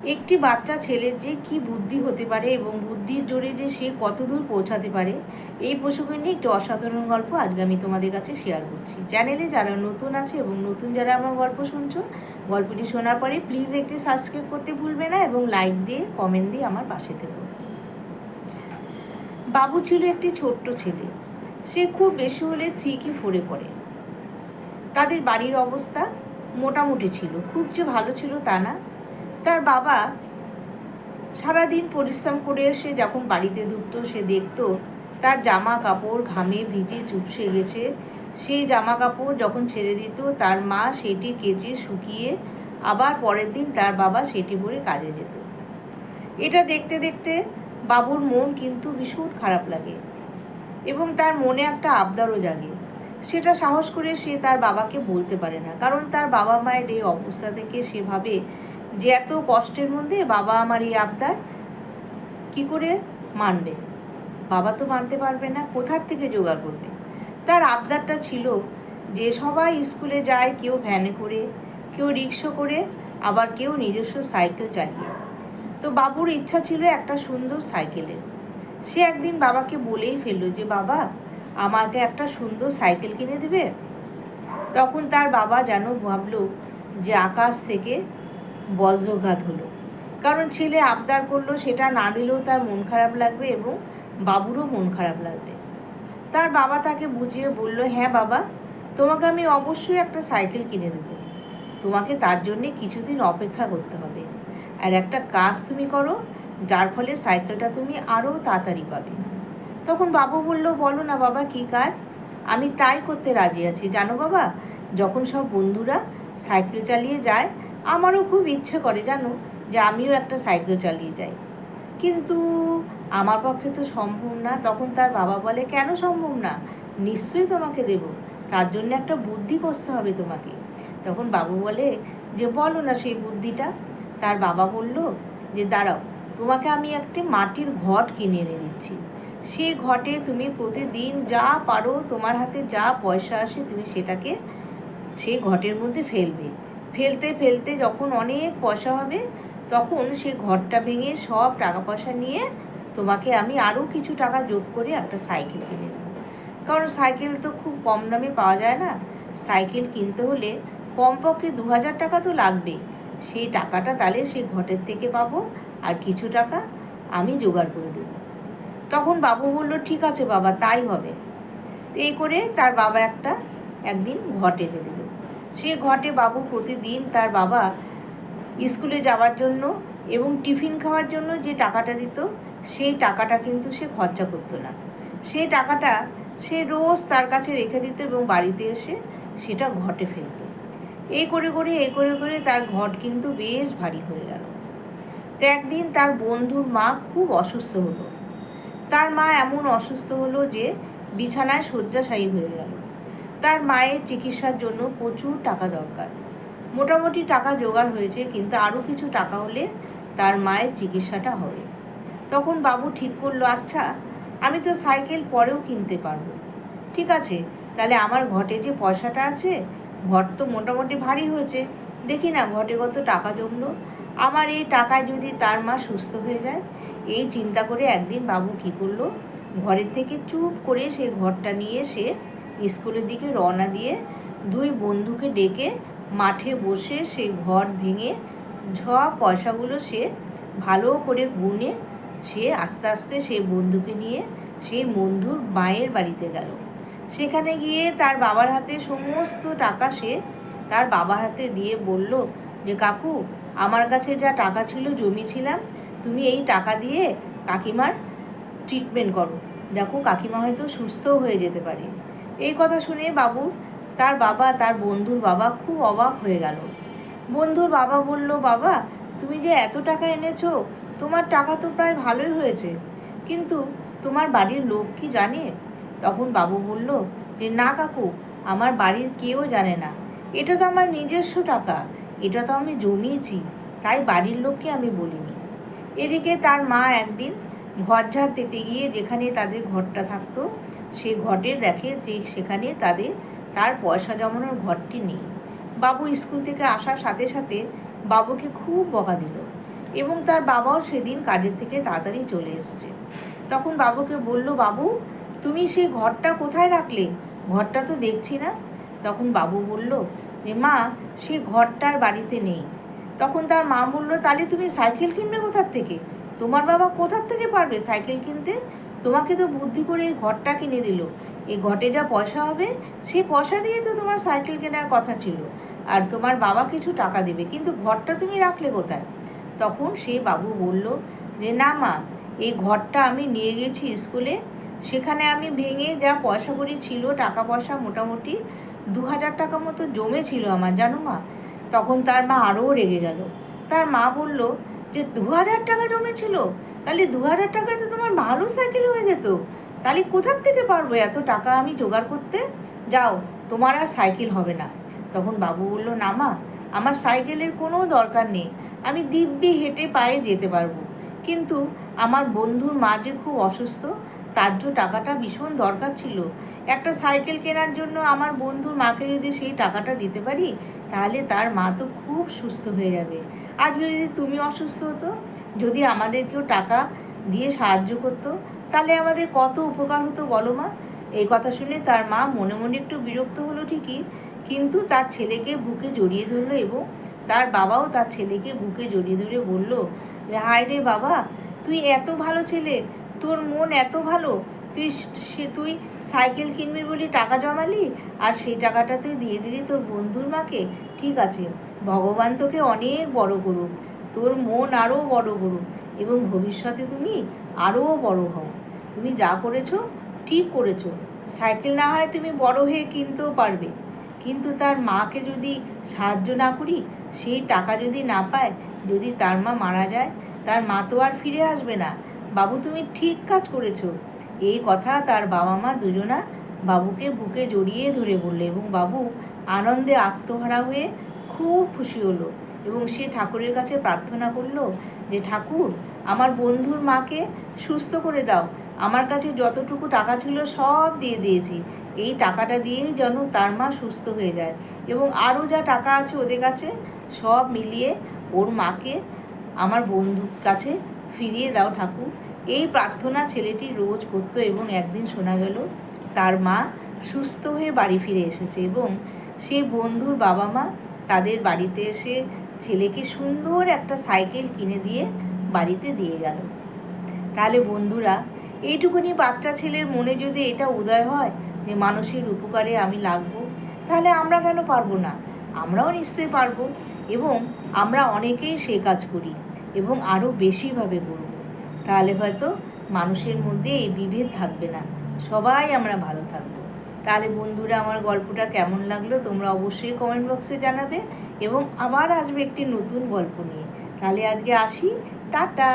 একটি বাচ্চা ছেলের যে কি বুদ্ধি হতে পারে এবং বুদ্ধির জোরে যে সে কতদূর পৌঁছাতে পারে, এই প্রসঙ্গে নিয়ে একটি অসাধারণ গল্প আজকে আমি তোমাদের কাছে শেয়ার করছি। চ্যানেলে যারা নতুন আছে এবং নতুন যারা আমার গল্প শুনছো, গল্পটি শোনার পরে প্লিজ একটি সাবস্ক্রাইব করতে ভুলবে না এবং লাইক দিয়ে কমেন্ট দিয়ে আমার পাশে থেকো। বাবু ছিল একটি ছোট্ট ছেলে। সে খুব বেশি হলে থ্রি কি ফোরে পড়ে। তাদের বাড়ির অবস্থা মোটামুটি ছিল। খুব যে ভালো ছিল তা না। তার বাবা সারাদিন পরিশ্রম করে এসে যখন বাড়িতে ঢুকতো, সে দেখতো তার জামা কাপড় ঘামে ভিজে চুপসে গেছে। সেই জামা কাপড় যখন ছেড়ে দিত, তার মা সেটি কেচে শুকিয়ে আবার পরের দিন তার বাবা সেটি পরে কাজে যেত। এটা দেখতে দেখতে বাবুর মন কিন্তু ভীষণ খারাপ লাগে এবং তার মনে একটা আবদারও জাগে। সেটা সাহস করে সে তার বাবাকে বলতে পারে না, কারণ তার বাবা মায়ের এই অবস্থা থেকে সে ভাবে যে এত কষ্টের মধ্যে বাবা আমার এই আবদার কি করে মানবে? বাবা তো মানতে পারবে না, কোথার থেকে জোগাড় করবে? তার আবদারটা ছিল যে সবাই স্কুলে যায়, কেউ ভ্যানে করে, কেউ রিক্সা করে, আবার কেউ নিজস্ব সাইকেল চালিয়ে। তো বাবুর ইচ্ছা ছিল একটা সুন্দর সাইকেলের সে একদিন বাবাকে বলেই ফেলল যে, বাবা, আমাকে একটা সুন্দর সাইকেল কিনে দেবে? তখন তার বাবা যেন ভাবলো যে, আকাশ থেকে বজ্রঘাত হলো। কারণ ছেলে আবদার করল, সেটা না দিলেও তার মন খারাপ লাগবে এবং বাবুরও মন খারাপ লাগবে। তার বাবা তাকে বুঝিয়ে বলল হ্যাঁ বাবা, তোমাকে আমি অবশ্যই একটা সাইকেল কিনে দেবো। তোমাকে তার জন্যে কিছুদিন অপেক্ষা করতে হবে। আর একটা কাজ তুমি করো, যার ফলে সাইকেলটা তুমি আরও তাড়াতাড়ি পাবে। তখন বাবু বলল, বলো না বাবা, কী কাজ? আমি তাই করতে রাজি আছি। জানো বাবা, যখন সব বন্ধুরা সাইকেল চালিয়ে যায় আমারও খুব ইচ্ছে করে জানো যে আমিও একটা সাইকেল চালিয়ে যাই। কিন্তু আমার পক্ষে তো সম্ভব না, তখন তার বাবা বলে, কেন সম্ভব না? নিশ্চয়ই তোমাকে দেব। তার জন্য একটা বুদ্ধি করতে হবে তোমাকে। তখন বাবু বলে, যে বলো না সেই বুদ্ধিটা? তার বাবা বলল, যে দাঁড়াও, তোমাকে আমি একটি মাটির ঘট কিনে এনে দিচ্ছি। সেই ঘটে তুমি প্রতিদিন যা পারো, তোমার হাতে যা পয়সা আসে তুমি সেটাকে সেই ঘটের মধ্যে ফেলবে। ফেলতে ফেলতে যখন অনেক পয়সা হবে, তখন সেই ঘরটা ভেঙে সব টাকা পয়সা নিয়ে তোমাকে আমি আরও কিছু টাকা যোগ করে একটা সাইকেল কিনে দেবো। কারণ সাইকেল তো খুব কম দামে পাওয়া যায় না। সাইকেল কিনতে হলে কমপক্ষে দু হাজার টাকা তো লাগবেই। সেই টাকাটা তাহলে সেই ঘটের থেকে পাবো আর কিছু টাকা আমি জোগাড় করে দেবো। তখন বাবু বলল, ঠিক আছে বাবা, তাই হবে। তো এই করে তার বাবা একটা একদিন ঘট এনে দিল। সে ঘটে বাবু প্রতিদিন তার বাবা স্কুলে যাওয়ার জন্য এবং টিফিন খাওয়ার জন্য যে টাকাটা দিত, সেই টাকাটা কিন্তু সে খরচা করতো না। সেই টাকাটা সে রোজ তার কাছে রেখে দিত এবং বাড়িতে এসে সেটা ঘটে ফেলতো। এই করে করে, এই করে করে তার ঘট কিন্তু বেশ ভারী হয়ে গেল। তো একদিন তার বন্ধুর মা খুব অসুস্থ হলো। তার মা এমন অসুস্থ হলো যে বিছানায় শয্যাশায়ী হয়ে গেল। তার মায়ের চিকিৎসার জন্য প্রচুর টাকা দরকার। মোটামুটি টাকা জোগাড় হয়েছে, কিন্তু আরও কিছু টাকা হলে তার মায়ের চিকিৎসাটা হবে। তখন বাবু ঠিক করল আচ্ছা আমি তো সাইকেল পরেও কিনতে পারব। ঠিক আছে, তাহলে আমার ঘটে যে পয়সাটা আছে, ঘট তো মোটামুটি ভারী হয়েছে। দেখি না, ঘটে কত টাকা জমলো। আমার এই টাকায় যদি তার মা সুস্থ হয়ে যায়, এই চিন্তা করে একদিন বাবু কী করল, ঘরের থেকে চুপ করে সেই ঘরটা নিয়ে সে স্কুলের দিকে রওনা দিয়ে দুই বন্ধুকে ডেকে মাঠে বসে সেই ঘর ভেঙে সব পয়সাগুলো সে ভালো করে গুনে সে আস্তে আস্তে সেই বন্ধুকে নিয়ে সেই বন্ধুর মায়ের বাড়িতে গেল। সেখানে গিয়ে তার বাবার হাতে সমস্ত টাকা সে তার বাবার হাতে দিয়ে বলল যে, কাকু, আমার কাছে যা টাকা ছিল, জমিছিলাম, তুমি এই টাকা দিয়ে কাকিমার ট্রিটমেন্ট করো। দেখো, কাকিমা হয়তো সুস্থও হয়ে যেতে পারে। এই কথা শুনে বাবু, তার বাবা, তার বন্ধুর বাবা খুব অবাক হয়ে গেল। বন্ধুর বাবা বলল, বাবা, তুমি যে এত টাকা এনেছো, তোমার টাকা তো প্রায় ভালোই হয়েছে। কিন্তু তোমার বাড়ির লোক কি জানে? তখন বাবু বলল, যে না কাকু, আমার বাড়ির কেউ জানে না। এটা তো আমার নিজস্ব টাকা, এটা তো আমি জমিয়েছি, তাই বাড়ির লোককে আমি বলিনি। এদিকে তার মা একদিন ঘর ঝাড় দিতে গিয়ে যেখানে তাদের ঘরটা থাকতো সেই ঘটের দেখে যে সেখানে তাদের, তার পয়সা জমানোর ঘরটি নেই। বাবু স্কুল থেকে আসার সাথে সাথে বাবুকে খুব বকা দিল এবং তার বাবাও সেদিন কাজের থেকে তাড়াতাড়ি চলে এসছে। তখন বাবুকে বলল, বাবু, তুমি সেই ঘরটা কোথায় রাখলে? ঘরটা তো দেখছি না। তখন বাবু বলল, যে মা, সে ঘরটার বাড়িতে নেই। তখন তার মা বলল, তাহলে তুমি সাইকেল কিনবে কোথার থেকে? তোমার বাবা কোথার থেকে পারবে সাইকেল কিনতে? তোমাকে তো বুদ্ধি করে এই ঘরটা কিনে দিল। এই ঘটে যা পয়সা হবে সেই পয়সা দিয়ে তো তোমার সাইকেল কেনার কথা ছিল। আর তোমার বাবা কিছু টাকা দেবে, কিন্তু ঘরটা তুমি রাখলে কোথায়? তখন সে বাবু বলল, যে না মা, এই ঘরটা আমি নিয়ে গেছি স্কুলে। সেখানে আমি ভেঙে যা পয়সা করি ছিল, টাকা পয়সা মোটামুটি দু হাজার টাকা মতো জমেছিল আমার, জানো মা? তখন তার মা আরও রেগে গেল। তার মা বলল যে দু হাজার টাকা জমেছিল, তাহলে দু হাজার টাকায় তো তোমার ভালো সাইকেল হয়ে যেত। তাহলে কোথার থেকে পারব এত টাকা আমি জোগাড় করতে? যাও, তোমার আর সাইকেল হবে না। তখন বাবু বলল, না মা, আমার সাইকেলের কোনো দরকার নেই। আমি দিব্যি হেঁটে পায়ে যেতে পারব। কিন্তু আমার বন্ধুর মা যে খুব অসুস্থ তার যে টাকাটা ভীষণ দরকার ছিল। একটা সাইকেল কেনার জন্য আমার বন্ধুর মাকে যদি সেই টাকাটা দিতে পারি, তাহলে তার মা তো খুব সুস্থ হয়ে যাবে। আজকে যদি তুমি অসুস্থ হতো, যদি আমাদেরকেও টাকা দিয়ে সাহায্য করতো, তাহলে আমাদের কত উপকার হতো বলো মা? এই কথা শুনে তার মা মনে মনে একটু বিরক্ত হলো ঠিকই, কিন্তু তার ছেলেকে বুকে জড়িয়ে ধরলো এবং তার বাবাও তার ছেলেকে বুকে জড়িয়ে ধরে বলল যে, হায় রে বাবা, তুই এত ভালো ছেলে তোর মন এত ভালো তুই সে তুই সাইকেল কিনবি বলি টাকা জমালি আর সেই টাকাটা তুই দিয়ে দিলি তোর বন্ধুর মাকে, ঠিক আছে। ভগবান তোকে অনেক বড় করুক, তোর মন আরও বড় করুক এবং ভবিষ্যতে তুমি আরও বড় হও। তুমি যা করেছ, ঠিক করেছ। সাইকেল না হয় তুমি বড় হয়ে কিনতেও পারবে। কিন্তু তার মাকে যদি সাহায্য না করি, সেই টাকা যদি না পায়, যদি তার মা মারা যায়, তার মা তো আর ফিরে আসবে না। বাবু, তুমি ঠিক কাজ করেছ। এই কথা তার বাবা মা দুজনা বাবুকে বুকে জড়িয়ে ধরে বললে এবং বাবু আনন্দে আত্মহারা হয়ে খুব খুশি হলো এবং সে ঠাকুরের কাছে প্রার্থনা করল যে, ঠাকুর, আমার বন্ধুর মাকে সুস্থ করে দাও। আমার কাছে যতটুকু টাকা ছিল সব দিয়ে দিয়েছি। এই টাকাটা দিয়েই যেন তার মা সুস্থ হয়ে যায় এবং আরও যা টাকা আছে ওদের কাছে সব মিলিয়ে ওর মাকে, আমার বন্ধুর কাছে ফিরিয়ে দাও ঠাকুর। এই প্রার্থনা ছেলেটি রোজ করতো এবং একদিন শোনা গেল, তার মা সুস্থ হয়ে বাড়ি ফিরে এসেছে এবং সে বন্ধুর বাবা মা তাদের বাড়িতে এসে ছেলেকে সুন্দর একটা সাইকেল কিনে দিয়ে বাড়িতে দিয়ে গেল। তাহলে বন্ধুরা, এইটুকুনি বাচ্চা ছেলের মনে যদি এটা উদয় হয় যে মানুষের উপকারে আমি লাগবো, তাহলে আমরা কেন পারব না? আমরাও নিশ্চয়ই পারব এবং আমরা অনেকেই সে কাজ করি। এবং আরও বেশিভাবে করব তাহলে হয়তো মানুষের মধ্যে এই বিভেদ থাকবে না। সবাই আমরা ভালো থাকব। তাহলে বন্ধুরা, আমার গল্পটা কেমন লাগল তোমরা অবশ্যই কমেন্ট বক্সে জানাবে এবং আবার আসবে একটি নতুন গল্প নিয়ে। তাহলে আজকে আসি। টাটা!